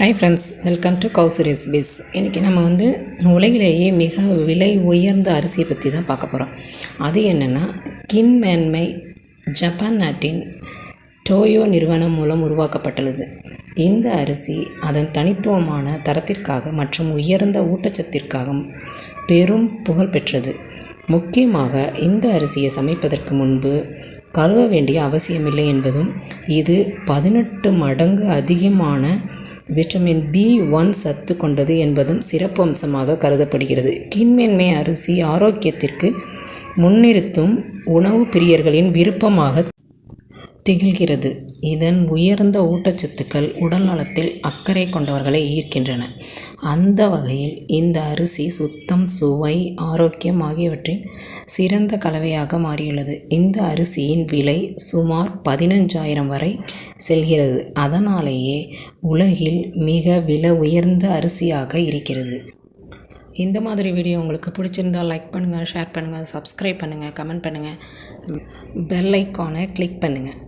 Hi friends welcome to Kowsu recipes இன்றைக்கி நம்ம வந்து உலகிலேயே மிக விலை உயர்ந்த அரிசியை பற்றி தான் பார்க்க போகிறோம் அது என்னென்னா கின்மேன்மை ஜப்பான் நாட்டின் டோயோ நிறுவனம் மூலம் உருவாக்கப்பட்டுள்ளது. இந்த அரிசி அதன் தனித்துவமான தரத்திற்காக மற்றும் உயர்ந்த ஊட்டச்சத்திற்காக பெரும் புகழ் பெற்றது. முக்கியமாக இந்த அரிசியை சமைப்பதற்கு முன்பு கழுவ வேண்டிய அவசியமில்லை என்பதும் இது பதினெட்டு மடங்கு அதிகமான விட்டமின் பி ஒன் சத்து கொண்டது என்பதும் சிறப்பு அம்சமாக கருதப்படுகிறது. கின்மேன்மை அரிசி ஆரோக்கியத்திற்கு முன்னிறுத்தும் உணவு பிரியர்களின் விருப்பமாக திகழ்கிறது. இதன் உயர்ந்த ஊட்டச்சத்துக்கள் உடல் நலத்தில் அக்கறை கொண்டவர்களை ஈர்க்கின்றன. அந்த வகையில் இந்த அரிசி சுத்தம் சுவை ஆரோக்கியம் ஆகியவற்றின் சிறந்த கலவையாக மாறியுள்ளது. இந்த அரிசியின் விலை சுமார் பதினஞ்சாயிரம் வரை செல்கிறது. அதனாலேயே உலகில் மிக விலை உயர்ந்த அரிசியாக இருக்கிறது. இந்த மாதிரி வீடியோ உங்களுக்கு பிடிச்சிருந்தால் லைக் பண்ணுங்கள் ஷேர் பண்ணுங்கள் சப்ஸ்கிரைப் பண்ணுங்கள் கமெண்ட் பண்ணுங்கள் பெல் ஐக்கானை கிளிக் பண்ணுங்கள்